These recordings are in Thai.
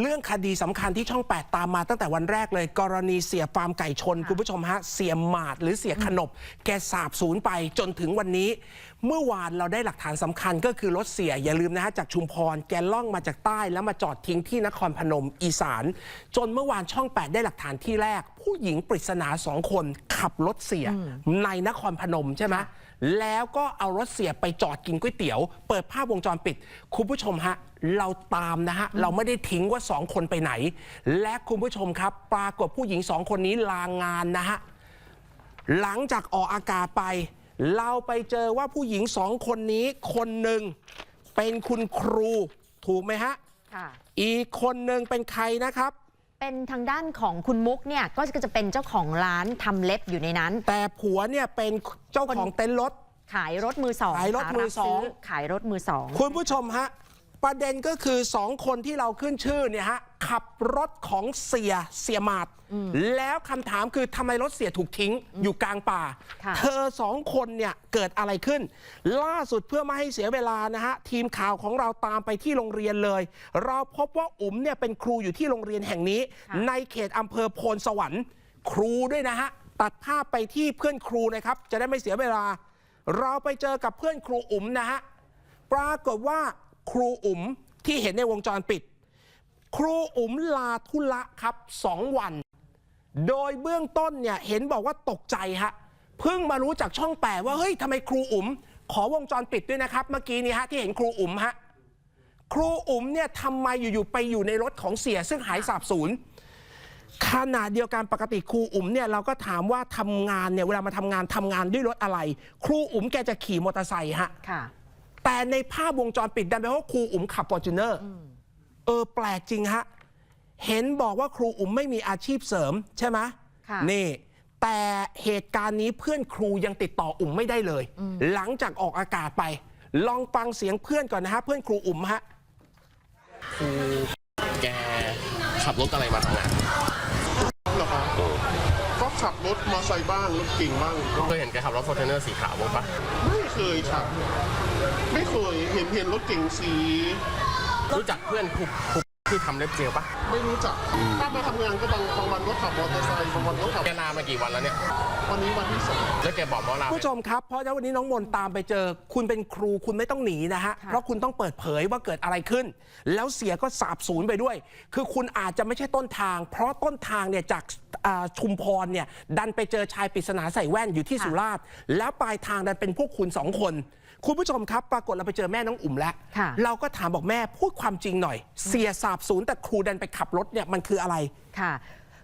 เรื่องคดีสำคัญที่ช่อง 8 ตามมาตั้งแต่วันแรกเลย กรณีเสียฟาร์มไก่ชน คุณผู้ชมฮะ เสียหมาดหรือเสียขนบ แกสาบสูญไปจนถึงวันนี้ เมื่อวานเราได้หลักฐานสำคัญก็คือรถเสียอย่าลืมนะฮะจากชุมพรแกล่องมาจากใต้แล้วมาจอดทิ้งที่นครพนมอีสาน จนเมื่อวานช่อง 8 ได้หลักฐานที่แรก ผู้หญิงปริศนาสองคนขับรถเสียในนครพนมใช่ไหม แล้วก็เอารถเสียไปจอดกินก๋วยเตี๋ยว เปิดภาพวงจรปิด คุณผู้ชมฮะ เราตามนะฮะ เราไม่ได้ทิ้งว่าสองคนไปไหน และคุณผู้ชมครับ ปรากฏผู้หญิงสองคนนี้ลางานนะฮะ หลังจากออกอากาศไป เราไปเจอว่าผู้หญิงสองคนนี้คนหนึ่งเป็นคุณครูถูกไหมฮะค่ะอีกคนหนึ่งเป็นใครนะครับ เป็นทางด้านของคุณมุกเนี่ยก็จะเป็นเจ้าของร้านทำเล็บอยู่ในนั้น แต่ผัวเนี่ยเป็นเจ้าของเต็นท์รถ ขายรถมือสองขายรถมือสองค่ะบซื้ขายรถมือสอง คุณผู้ชมฮะ ประเด็นก็คือสองคนที่เราขึ้นชื่อเนี่ยฮะ ขับรถของเสียเสียหมาด แล้วคำถามคือทำไมรถเสียถูกทิ้งอยู่กลางป่า ค่ะ เธอสองคนเนี่ยเกิดอะไรขึ้น ล่าสุดเพื่อไม่ให้เสียเวลานะฮะ ทีมข่าวของเราตามไปที่โรงเรียนเลย เราพบว่าอุ๋มเนี่ยเป็นครูอยู่ที่โรงเรียนแห่งนี้ ในเขตอำเภอโพนสวรรค์ ครูด้วยนะฮะ ตัดภาพไปที่เพื่อนครูนะครับ จะได้ไม่เสียเวลา เราไปเจอกับเพื่อนครูอุ๋มนะฮะ ปรากฏว่าครูอุ๋มที่เห็นในวงจรปิด ครูอุ๋มลาทุละครับสองวัน โดยเบื้องต้นเนี่ยเห็นบอกว่าตกใจฮะเพิ่งมารู้จากช่องแปดว่าเฮ้ยทำไมครูอุ๋ม ขอวงจรปิดด้วยนะครับ เมื่อกี้นี้ฮะที่เห็นครูอุ๋มฮะครูอุ๋มเนี่ยทำไมอยู่ๆไปอยู่ในรถของเสียซึ่งหายสาบสูญขณะเดียวกันปกติครูอุ๋มเนี่ยเราก็ถามว่าทำงานเนี่ยเวลามาทำงานทำงานด้วยรถอะไร ครูอุ๋มแกจะขี่มอเตอร์ไซค์ฮะค่ะแต่ในภาพวงจรปิดดันไปนว่าครูอุ๋มขับฟอร์จูเนอร์ เออแปลกจริงฮะ เห็นบอกว่าครูอุ๋มไม่มีอาชีพเสริมใช่ไหมค่ะนี่ แต่เหตุการณ์นี้เพื่อนครูยังติดต่ออุ๋มไม่ได้เลย หลังจากออกอากาศไป ลองฟังเสียงเพื่อนก่อนนะฮะ เพื่อนครูอุ๋มฮะแกขับรถอะไรมาทำงานเหรอคะก็ขับรถมอเตอร์ไซค์บ้างรถเก่งบ้างก็เคยเห็นแกขับรถฟอร์จูเนอร์สีขาวบ้างปะไม่เคยขับไม่เคยเห็นเห็นรถเก่งสี รู้จักเพื่อนคุบคุบที่ทำเล็บเจลปะ ไม่รู้จักถ้ามาทำงานก็บางบางวันก็ขับมอเตอร์ไซค์บางวันก็ขับแกลามากี่วันแล้วเนี่ยวันนี้วันที่สองแล้วแกบอกว่าลาไปผู้ชมครับเพราะฉะนั้นวันนี้น้องมนตามไปเจอ คุณเป็นครูคุณไม่ต้องหนีนะฮะค่ะเพราะคุณต้องเปิดเผยว่าเกิดอะไรขึ้น แล้วเสียก็สาบสูญไปด้วย คือคุณอาจจะไม่ใช่ต้นทาง เพราะต้นทางเนี่ยจากอ่าชุมพรเนี่ยดันไปเจอชายปริศนาใส่แว่นอยู่ที่สุราษฎร์แล้วปลายทางดันเป็นพวกคุณสองคน คุณผู้ชมครับ ปรากฏเราไปเจอแม่น้องอุ่มแล้วค่ะเราก็ถามบอกแม่พูดความจริงหน่อย เสียสาบสูญแต่ครูดันไปขับรถเนี่ยมันคืออะไรค่ะ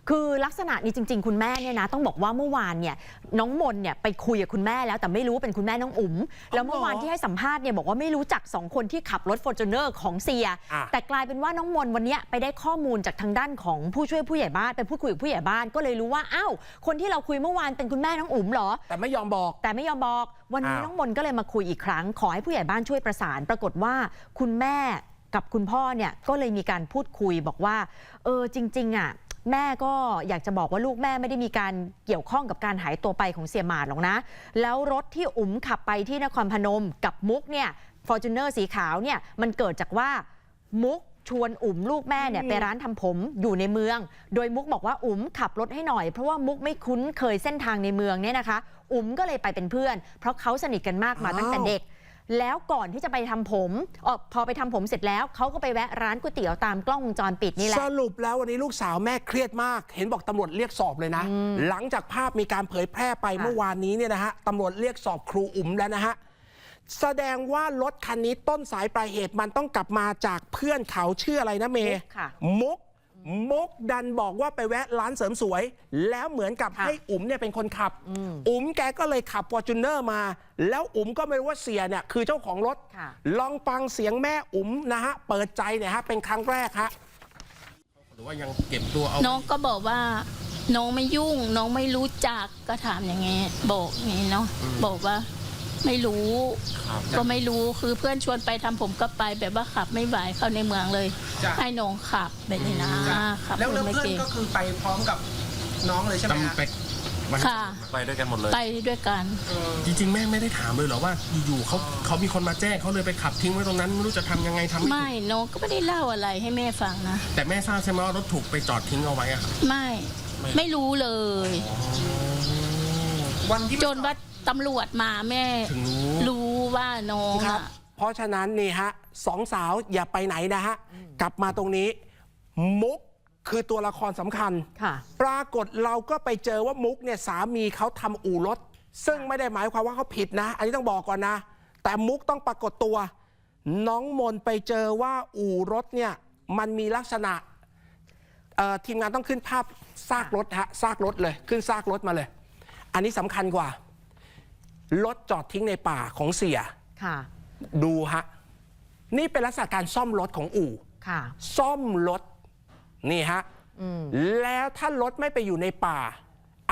คือลักษณะนี้จริง ๆ คุณแม่เนี่ยนะต้องบอกว่าเมื่อวานเนี่ยน้องมนเนี่ยไปคุยกับคุณแม่แล้วแต่ไม่รู้ว่าเป็นคุณแม่น้องอุ๋ม แล้วเมื่อวานที่ให้สัมภาษณ์เนี่ยบอกว่าไม่รู้จักสองคนที่ขับรถฟอร์จูเนอร์ของเซียอะแต่กลายเป็นว่าน้องมนวันเนี้ยไปได้ข้อมูลจากทางด้านของผู้ช่วยผู้ใหญ่บ้านไปพูดคุยกับผู้ใหญ่บ้านก็เลยรู้ว่าอ้าวคนที่เราคุยเมื่อวานเป็นคุณแม่น้องอุ๋มเหรอ แต่ไม่ยอมบอก แต่ไม่ยอมบอก วันนี้อ้าวน้องมนก็เลยมาคุยอีกครั้ง ขอให้ผู้ใหญ่บ้านช่วยประสาน ปรากฏว่าคุณแม่ กับคุณพ่อเนี่ยก็เลยมีการพูดคุยบอกว่า เออจริง ๆ อะ แม่ก็อยากจะบอกว่าลูกแม่ไม่ได้มีการเกี่ยวข้องกับการหายตัวไปของเสียหมาดหรอกนะ แล้วรถที่อุ๋มขับไปที่นครพนมกับมุกเนี่ยฟอร์จูเนอร์สีขาวเนี่ยมันเกิดจากว่ามุกชวนอุ๋มลูกแม่เนี่ยไปร้านทำผมอยู่ในเมือง โดยมุกบอกว่าอุ๋มขับรถให้หน่อย เพราะว่ามุกไม่คุ้นเคยเส้นทางในเมืองเนี่ยนะคะ อุ๋มก็เลยไปเป็นเพื่อน เพราะเขาสนิทกันมากมาตั้งแต่เด็ก แล้วก่อนที่จะไปทำผมเออพอไปทำผมเสร็จแล้วเขาก็ไปแวะร้านก๋วยเตี๋ยวตามกล้องวงจรปิดนี่แหละ สรุปแล้ววันนี้ลูกสาวแม่เครียดมาก เห็นบอกตำรวจเรียกสอบเลยนะ หลังจากภาพมีการเผยแพร่ไปค่ะเมื่อวานนี้เนี่ยนะฮะตำรวจเรียกสอบครูอุ๋มแล้วนะฮะแสดงว่ารถคันนี้ต้นสายปลายเหตุมันต้องกลับมาจากเพื่อนเขาชื่ออะไรนะเมย์มุกค่ะ มุกมุกดันบอกว่าไปแวะร้านเสริมสวย แล้วเหมือนกับค่ะให้อุ๋มเนี่ยเป็นคนขับอุ๋มแกก็เลยขับฟอร์จูเนอร์มา แล้วอุ๋มก็ไม่รู้ว่าเสียเนี่ยคือเจ้าของรถ ค่ะ ลองฟังเสียงแม่อุ๋มนะฮะ เปิดใจเนี่ยฮะ เป็นครั้งแรกฮะ หรือว่ายังเก็บตัวเอาน้องก็บอกว่า น้องไม่ยุ่ง น้องไม่รู้จักก็ถามอย่างเงี้ยบอกอย่างงี้เนาะบอกว่า ไม่รู้ ครับก็ไม่รู้คือเพื่อนชวนไปทำผมก็ไปแบบว่าขับไม่ไหวเข้าในเมืองเลย จ้ะ ให้น้องขับแบบนี้นะขับแล้วแล้วไม่เพื่อนเก่งก็คือไปพร้อมกับน้องเลยใช่ไหมจำฮะไปวันค่ะ ไปด้วยกันหมดเลย ไปด้วยกันจริงๆ แม่ไม่ได้ถามเลยเหรอว่าอยู่ๆเขาเขามีคนมาแจ้งเขาเลยไปขับทิ้งไว้ตรงนั้นไม่รู้จะทำยังไงทำไม่ถูไม่กน้องก็ไม่ได้เล่าอะไรให้แม่ฟังนะ แต่แม่ทราบใช่ไหมว่ารถถูกไปจอดทิ้งเอาไว้อะครับไม่ ไม่รู้เลย วันที่จนว่า ตำรวจมาแม่ถึงรู้ รู้ว่าน้องครับ อะ เพราะฉะนั้นนี่ฮะสองสาวอย่าไปไหนนะฮะ กลับมาตรงนี้ มุกคือตัวละครสำคัญ ค่ะ ปรากฏเราก็ไปเจอว่ามุกเนี่ยสามีเขาทำอู่รถ ซึ่งไม่ได้หมายความว่าเขาผิดนะ อันนี้ต้องบอกก่อนนะ แต่มุกต้องปรากฏตัว น้องมนไปเจอว่าอู่รถเนี่ยมันมีลักษณะเอ่อทีมงานต้องขึ้นภาพซากรถฮะซากรถเลย ขึ้นซากรถมาเลย อันนี้สำคัญกว่า รถจอดทิ้งในป่าของเสีย ค่ะ ดูฮะ นี่เป็นลักษณะการซ่อมรถของอู่ ค่ะ ซ่อมรถ นี่ฮะแล้วถ้ารถไม่ไปอยู่ในป่า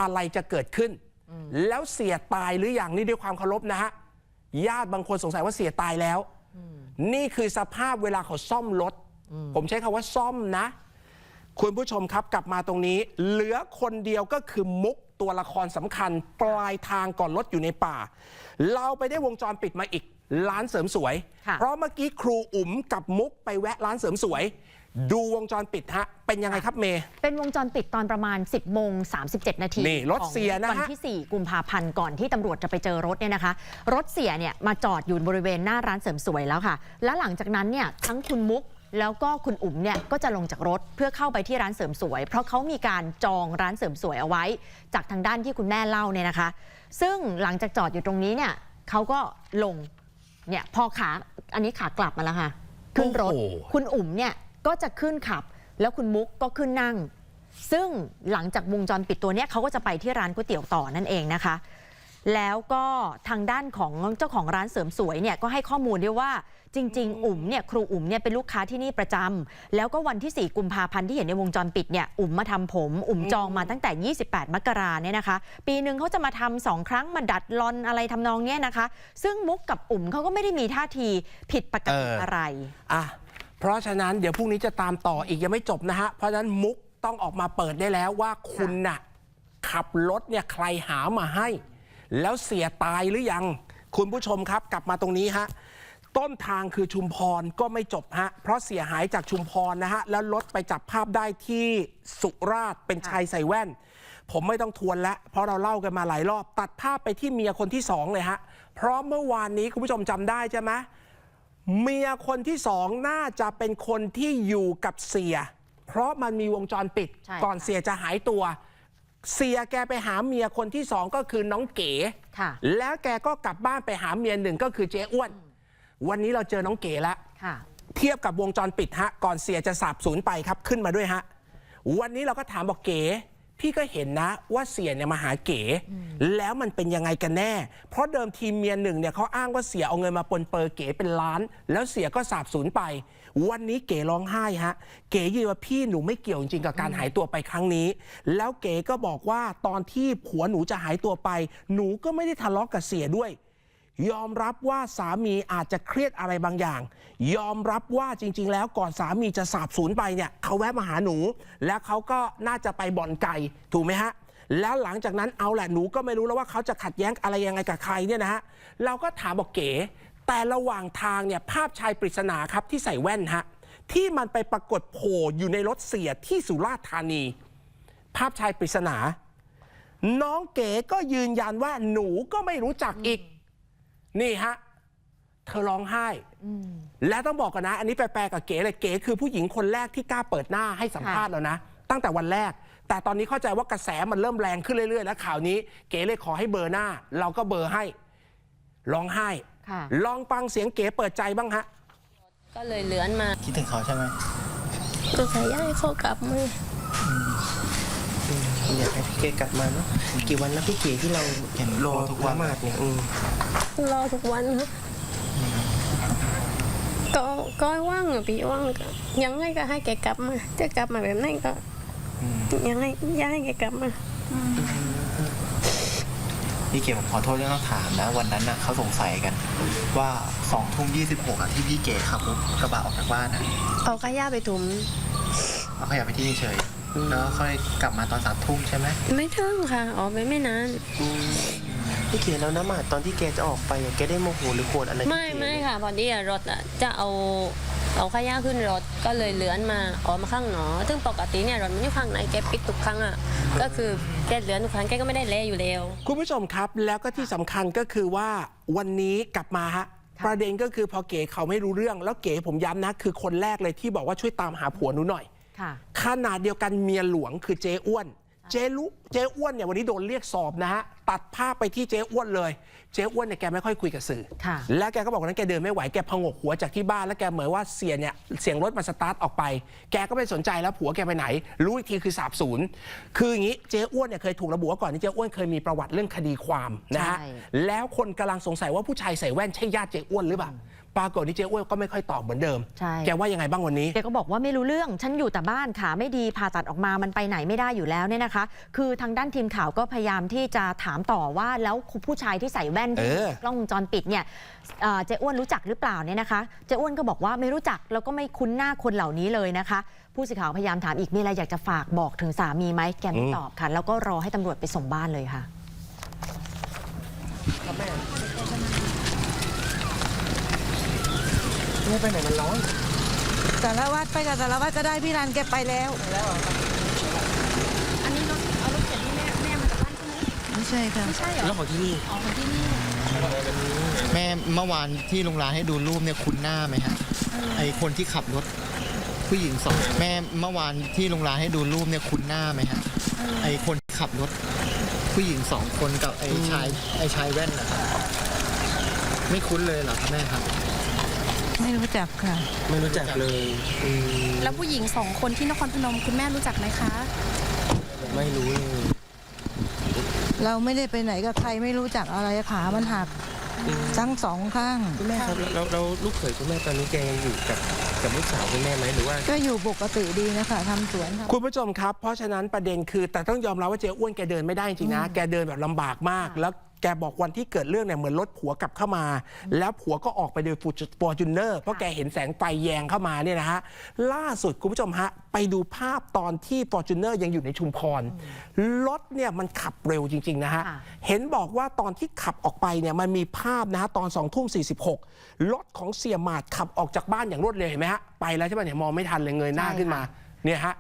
อะไรจะเกิดขึ้น แล้วเสียตายหรืออย่างนี่ด้วยความเคารพนะฮะ ญาติบางคนสงสัยว่าเสียตายแล้ว นี่คือสภาพเวลาเขาซ่อมรถ ผมใช้คำว่าซ่อมนะ คุณผู้ชมครับกลับมาตรงนี้ เหลือคนเดียวก็คือมุก ตัวละครสำคัญ ปลายทางก่อนรถอยู่ในป่า เราไปได้วงจรปิดมาอีกร้านเสริมสวย ค่ะ เพราะเมื่อกี้ครูอุ๋มกับมุกไปแวะร้านเสริมสวย ดูวงจรปิดฮะ เป็นยังไงครับเมย์ เป็นวงจรปิดตอนประมาณ 10 โมง 37 นาทีนี่รถเสียนะฮะ ของวันที่ 4 กุมภาพันธ์ก่อนที่ตำรวจจะไปเจอรถเนี่ยนะคะ รถเสียเนี่ยมาจอดอยู่บริเวณหน้าร้านเสริมสวยแล้วค่ะ แล้วหลังจากนั้นเนี่ยทั้งคุณมุก แล้วก็คุณอุ๋มเนี่ยก็จะลงจากรถเพื่อเข้าไปที่ร้านเสริมสวย เพราะเขามีการจองร้านเสริมสวยเอาไว้ จากทางด้านที่คุณแม่เล่าเนี่ยนะคะ ซึ่งหลังจากจอดอยู่ตรงนี้เนี่ยเขาก็ลงเนี่ยพอขาอันนี้ขากลับมาแล้วค่ะขึ้นรถ โอ้โห คุณอุ๋มเนี่ยก็จะขึ้นขับ แล้วคุณมุกก็ขึ้นนั่ง ซึ่งหลังจากวงจรปิดตัวเนี้ยเขาก็จะไปที่ร้านก๋วยเตี๋ยวต่อนั่นเองนะคะ แล้วก็ทางด้านของเจ้าของร้านเสริมสวยเนี่ยก็ให้ข้อมูลด้วยว่าจริง ๆ อุ๋มเนี่ยครูอุ๋มเนี่ยเป็นลูกค้าที่นี่ประจำแล้วก็วันที่ 4 กุมภาพันธ์ที่เห็นในวงจรปิดเนี่ยอุ๋มมาทำผม อุ๋มจองมาตั้งแต่ 28 มกราเนี่ยนะคะ ปีหนึ่งเขาจะมาทำสองครั้งมาดัดลอนอะไรทำนองเนี้ยนะคะ ซึ่งมุกกับอุ๋มเขาก็ไม่ได้มีท่าทีผิดปกติออออะไรอะเพราะฉะนั้นเดี๋ยวพรุ่งนี้จะตามต่ออีกยังไม่จบนะฮะเพราะฉะนั้นมุกต้องออกมาเปิดได้แล้วว่าคุณน่ะขับรถเนี่ยใครหามาให้ แล้วเสียตายหรือยัง คุณผู้ชมครับกลับมาตรงนี้ฮะต้นทางคือชุมพรก็ไม่จบฮะ เพราะเสียหายจากชุมพรนะฮะ แล้วรถไปจับภาพได้ที่สุราษฎร์เป็นชายใส่แว่น ผมไม่ต้องทวนแล้ว เพราะเราเล่ากันมาหลายรอบ ตัดภาพไปที่เมียคนที่สองเลยฮะ เพราะเมื่อวานนี้คุณผู้ชมจำได้ใช่ไหมเมียคนที่สองน่าจะเป็นคนที่อยู่กับเสีย เพราะมันมีวงจรปิดใช่ก่อนค่ะเสียจะหายตัว เสียแกไปหาเมียคนที่สองก็คือน้องเก๋ค่ะ แล้วแกก็กลับบ้านไปหาเมียหนึ่งก็คือเจ๊อ้วน วันนี้เราเจอน้องเก๋แล้วค่ะ เทียบกับวงจรปิดฮะ ก่อนเสียจะสาบสูญไปครับขึ้นมาด้วยฮะ วันนี้เราก็ถามบอกเก๋ พี่ก็เห็นนะว่าเสียเนี่ยมาหาเก๋ แล้วมันเป็นยังไงกันแน่ เพราะเดิมทีมเมียหนึ่งเนี่ยเขาอ้างว่าเสียเอาเงินมาปนเปื้อเก๋เป็นล้าน แล้วเสียก็สาบสูญไป วันนี้เก๋ร้องไห้ฮะ เก๋ยืนว่าพี่หนูไม่เกี่ยวจริงๆกับการหายตัวไปครั้งนี้ แล้วเก๋ก็บอกว่าตอนที่ผัวหนูจะหายตัวไป หนูก็ไม่ได้ทะเลาะกับเสียด้วย ยอมรับว่าสามีอาจจะเครียดอะไรบางอย่าง ยอมรับว่าจริง ๆ แล้วก่อนสามีจะสาบสูญไปเนี่ยเขาแวะมาหาหนู แล้วเขาก็น่าจะไปบ่อนไก่ถูกไหมฮะแล้วหลังจากนั้นเอาแหละหนูก็ไม่รู้แล้วว่าเขาจะขัดแย้งอะไรยังไงกับใครเนี่ยนะฮะเราก็ถามบอกเก๋ แต่ระหว่างทางเนี่ยภาพชายปริศนาครับที่ใส่แว่นฮะที่มันไปปรากฏโผล่อยู่ในรถเสียที่สุราษฎร์ธานี ภาพชายปริศนา น้องเก๋ก็ยืนยันว่าหนูก็ไม่รู้จักอีก นี่ฮะ เธอร้องไห้ และต้องบอกกันนะ อันนี้แปลๆกับเก๋เลยเก๋คือผู้หญิงคนแรกที่กล้าเปิดหน้าให้สัมภาษณ์แล้วนะ ตั้งแต่วันแรก แต่ตอนนี้เข้าใจว่ากระแสมันเริ่มแรงขึ้นเรื่อยๆ แล้วข่าวนี้ เก๋เลยขอให้เบอร์หน้า เราก็เบอร์ให้ร้องไห้ ค่ะ ลองฟังเสียงเก๋เปิดใจบ้างฮะ ก็เลยเลื้อนมา คิดถึงเขาใช่ไหม ก็ขยายเขากลับมา อยากให้พี่เกกลับมาเนาะกี่วันแล้วพี่เกที่เราเห็นรอทุกวันมาดเนี่ยอืมรอทุกวันนะก็ก็ว่างอะพี่ว่างก็ยังไงก็ให้แกกลับมา จะกลับมาแบบไหนก็ยังไงอยังให้แกกลับมาพี่เกผมขอโทษที่ต้องถามนะ วันนั้นน่ะเขาสงสัยกัน ว่าสองทุ่มยี่สิบหกอะที่พี่เกขับรถกระบะออกจากบ้านอะเอาขยะไปถุมเอาขยะไปที่นี่เฉย แล้วค่อยกลับมาตอนสามทุ่มใช่ไหมไม่ถึงค่ะ ออกไปไม่นาน พี่เก๋แล้วน้ำหมาดตอนที่แกจะออกไปอะแกได้โมโหหรือโกรธอะไรไม่ไม่ค่ะ พอดีอะรถอะจะเอาเอาขยะขึ้นรถก็เลยเลื่อนมาออกมาข้างหนอ ซึ่งปกติเนี่ยรถมันอยู่ข้างในแกปิดทุกครั้งอะก็คือแกเลื่อนทุกครั้งแกก็ไม่ได้เละอยู่แล้ว คุณผู้ชมครับแล้วก็ที่สำคัญก็คือว่าวันนี้กลับมาฮะค่ะประเด็นก็คือพอเก๋เขาไม่รู้เรื่องแล้วเก๋ผมย้ำนะ คือคนแรกเลยที่บอกว่าช่วยตามหาผัวหนูหน่อยค่ะ ขนาดเดียวกันเมียหลวงคือเจ๊อ้วน เจ๊ลุเจ๊อ้วนเนี่ยวันนี้โดนเรียกสอบนะฮะตัดภาพไปที่เจ๊อ้วนเลย เจ๊อ้วนเนี่ยแกไม่ค่อยคุยกับสื่อ ค่ะ แล้วแกก็บอกว่านั้นแกเดินไม่ไหวแกพงกหัวจากที่บ้านแล้วแกเหมือนว่าเสียเนี่ยเสียงรถมาสตาร์ทออกไป แกก็ไม่สนใจแล้วผัวแกไปไหน รู้อีกทีคือสาบสูญคืออย่างนี้เจ๊อ้วนเนี่ยเคยถูกระบุว่าก่อนที่เจ๊อ้วนเคยมีประวัติเรื่องคดีความนะฮะใช่ แล้วคนกำลังสงสัยว่าผู้ชายใส่แว่นใช่ญาติเจ๊อ้วนหรือเปล่า ปรากฏที่เจ๊อ้วนก็ไม่ค่อยตอบเหมือนเดิม ใช่ แกว่ายังไงบ้างวันนี้แกก็บอกว่าไม่รู้เรื่อง ฉันอยู่แต่บ้านขาไม่ดีผ่าตัดออกมามันไปไหนไม่ได้อยู่แล้วเนี่ยนะคะ คือทางด้านทีมข่าวก็พยายามที่จะถามต่อว่าแล้วผู้ชายที่ใส่แว่นที่เออ กล้องวงจรปิดเนี่ยเอ่อเจ๊อ้วนรู้จักหรือเปล่าเนี่ยนะคะ เจ๊อ้วนก็บอกว่าไม่รู้จักแล้วก็ไม่คุ้นหน้าคนเหล่านี้เลยนะคะ ผู้สื่อข่าวพยายามถามอีกมีอะไรอยากจะฝากบอกถึงสามีไหมแกไม่ตอบค่ะ แล้วก็รอให้ตำรวจไปส่งบ้านเลยค่ะ ไม่ไปไหนมันร้อนสารวัตรไปกับสารวัตรก็ได้พี่รันแกไปแล้วอันนี้รถเอารถเข็นที่แม่แม่มาจากบ้านใช่ไหมไม่ใช่ค่ะไม่ใช่เหรอแล้วของที่นี่อ๋อคนที่นี่แม่เมื่อวานที่โรงแรมให้ดูรูปเนี่ยคุ้นหน้าไหมฮะไอคนที่ขับรถ ผู้หญิงสองแม่เมื่อวานที่โรงแรมให้ดูรูปเนี่ยคุ้นหน้าไหมฮะไอคนที่ขับรถ ผู้หญิงสองคนกับไอชายไอชายแว่นนะครับไม่คุ้นเลยเหรอครับแม่ครับ ไม่รู้จักค่ะ ไม่รู้จักเลยอืมแล้วผู้หญิงสองคนที่นครพนมคุณแม่รู้จักไหมคะ ไม่รู้เลยเราไม่ได้ไปไหนกับใครไม่รู้จักอะไรขามันหักทั้งสองข้าง คุณแม่ครับแล้วแล้วลูกเขยคุณแม่ตอนนี้แกยังอยู่กับกับลูกสาวคุณแม่ไหมหรือว่า ก็อยู่ปกติดีนะคะทำสวนทำ คุณผู้ชมครับ เพราะฉะนั้นประเด็นคือแต่ต้องยอมรับว่าเจ๊อ้วนแกเดินไม่ได้จริงๆนะ แกเดินแบบลำบากมาก แล้ว แกบอกวันที่เกิดเรื่องเนี่ยเหมือนรถผัวกลับเข้ามา แล้วผัวก็ออกไปโดยฟอร์จูเนอร์เพราะแกเห็นแสงไฟแยงเข้ามาเนี่ยนะฮะล่าสุดคุณผู้ชมฮะไปดูภาพตอนที่ฟอร์จูเนอร์ยังอยู่ในชุมพรรถเนี่ยมันขับเร็วจริง ๆ นะฮะค่ะเห็นบอกว่าตอนที่ขับออกไปเนี่ยมันมีภาพนะฮะตอน2องทุ่มสีรถของเสียหมาดขับออกจากบ้านอย่างรวดเร็วเห็นไหมฮะไปแล้วใช่ไหมเนี่ยมองไม่ทันเลยเงยหน้าใช่ขึ้นมาค่ะเนี่ยฮะ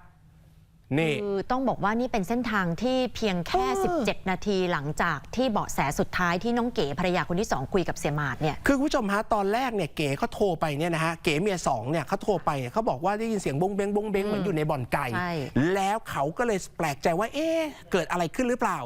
นี่คือต้องบอกว่านี่เป็นเส้นทางที่เพียงแค่ 17 นาทีหลังจากที่เบาะแสสุดท้ายที่น้องเก๋ภรรยาคนที่ 2 คุยกับเสียหมาดเนี่ยคือคุณผู้ชมฮะตอนแรกเนี่ยเก๋เขาโทรไปเนี่ยนะฮะเก๋เมียสองเนี่ยเขาโทรไปเนี่ยเขาบอกว่าได้ยินเสียงบงเบงบงเบงเหมือนอยู่ในบ่อนไก่ใช่แล้วเขาก็เลยแปลกใจว่าเอ๊ะเกิดอะไรขึ้นหรือเปล่า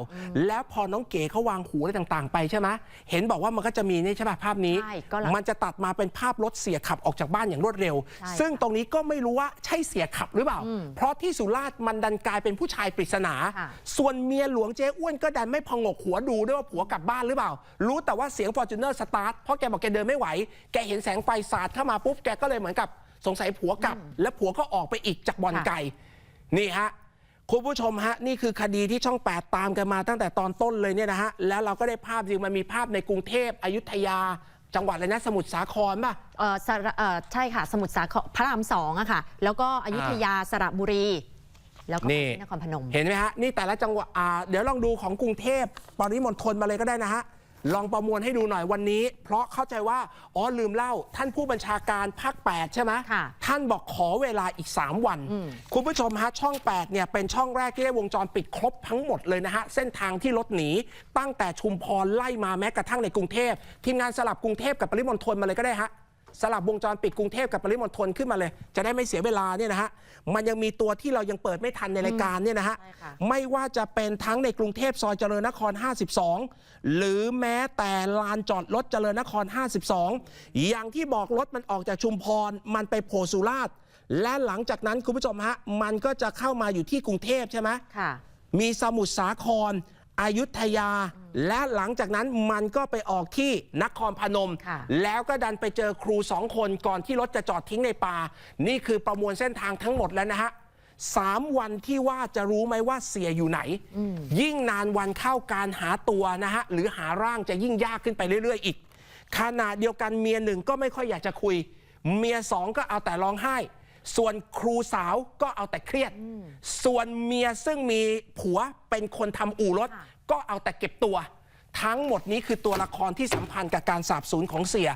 แล้วพอน้องเก๋เขาวางหูอะไรต่างๆ ไปใช่ไหมเห็นบอกว่ามันก็จะมีนี่ใช่ป่ะภาพนี้ใช่ก็หลังมันจะตัดมาเป็นภาพรถเสียขับออกจากบ้านอย่างรวดเร็วใช่ซึ่งตรงนี้ก็ไม่รู้ว่าใช่เสียขับหรือเปล่า เพราะที่สุราษฎร์มันดันกลายเป็นผู้ชายปริศนา ค่ะ ส่วนเมียหลวงเจ๊อ้วนก็ดันไม่พองกหัวดูด้วยว่าผัวกลับบ้านหรือเปล่า รู้แต่ว่าเสียงฟอร์จูเนอร์สตาร์ทเพราะแกบอกแกเดินไม่ไหว แกเห็นแสงไฟสาดเข้ามาปุ๊บแกก็เลยเหมือนกับสงสัยผัวกลับ แล้วผัวก็ออกไปอีกจากบ่อนค่ะไก่นี่ฮะ คุณผู้ชมฮะ นี่คือคดีที่ช่อง 8 ตามกันมาตั้งแต่ตอนต้นเลยเนี่ยนะฮะ แล้วเราก็ได้ภาพจริงมันมีภาพในกรุงเทพอยุธยา จังหวัดอะไรนะ สมุทรสาครป่ะ เอ่อสระเอ่อใช่ค่ะ สมุทรสาครพระรามสองอะค่ะ แล้วก็อยุธยาสระบุรี แล้วก็นี่ที่นครพนม เห็นไหมฮะ นี่แต่ละจังหวัดอ่าเดี๋ยวลองดูของกรุงเทพปริมณฑลมาเลยก็ได้นะฮะ ลองประมวลให้ดูหน่อยวันนี้ เพราะเข้าใจว่า อ๋อลืมเล่า ท่านผู้บัญชาการภาค 8 ใช่ไหมค่ะท่านบอกขอเวลาอีก 3 วันคุณผู้ชมฮะ ช่อง 8 เนี่ย เป็นช่องแรกที่ได้วงจรปิดครบทั้งหมดเลยนะฮะ เส้นทางที่รถหนี ตั้งแต่ชุมพรไล่มาแม้กระทั่งในกรุงเทพทีมงานสลับกรุงเทพกับปริมณฑลมาเลยก็ได้ฮะ สลับวงจรปิดกรุงเทพกับปริมณฑลขึ้นมาเลย จะได้ไม่เสียเวลาเนี่ยนะฮะมันยังมีตัวที่เรายังเปิดไม่ทันในรายการเนี่ยนะฮะใช่ค่ะ ไม่ว่าจะเป็นทั้งในกรุงเทพซอยเจริญนคร 52 หรือแม้แต่ลานจอดรถเจริญนคร 52 อย่างที่บอกรถมันออกจากชุมพรมันไปโผล่สุราษฎร์และหลังจากนั้นคุณผู้ชมฮะมันก็จะเข้ามาอยู่ที่กรุงเทพใช่ไหม ค่ะ มีสมุทรสาคร อยุธยา และหลังจากนั้นมันก็ไปออกที่นครพนมค่ะแล้วก็ดันไปเจอครูสองคนก่อนที่รถจะจอดทิ้งในป่า นี่คือประมวลเส้นทางทั้งหมดแล้วนะฮะสามวันที่ว่าจะรู้ไหมว่าเสียอยู่ไหน ยิ่งนานวันเข้าการหาตัวนะฮะ หรือหาร่างจะยิ่งยากขึ้นไปเรื่อย ๆ อีกขณะเดียวกันเมียหนึ่งก็ไม่ค่อยอยากจะคุย เมียสองก็เอาแต่ร้องไห้ ส่วนครูสาวก็เอาแต่เครียด ส่วนเมียซึ่งมีผัวเป็นคนทำอู่รถค่ะก็เอาแต่เก็บตัว ทั้งหมดนี้คือตัวละครที่สัมพันธ์กับการสาบสูญของเสีย